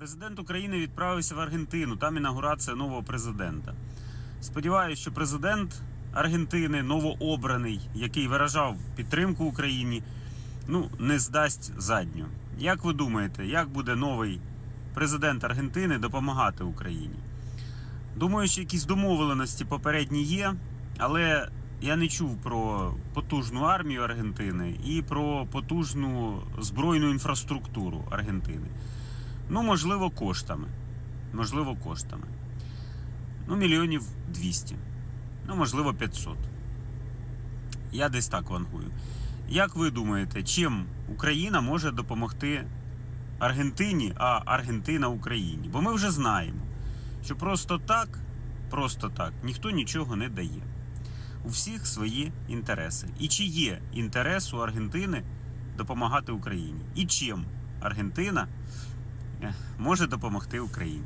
Президент України відправився в Аргентину. Там інаугурація нового президента. Сподіваюся, що президент Аргентини, новообраний, який виражав підтримку Україні, ну не здасть задню. Як ви думаєте, як буде новий президент Аргентини допомагати Україні? Думаю, що якісь домовленості попередні є, але я не чув про потужну армію Аргентини і про потужну збройну інфраструктуру Аргентини. Ну, можливо, коштами. Можливо, коштами. Ну, мільйонів 200. Ну, можливо, 500. Я десь так вангую. Як ви думаєте, чим Україна може допомогти Аргентині, а Аргентина Україні? Бо ми вже знаємо, що просто так, просто так ніхто нічого не дає. У всіх свої інтереси. І чи є інтерес у Аргентини допомагати Україні? І чим Аргентина може допомогти Україні?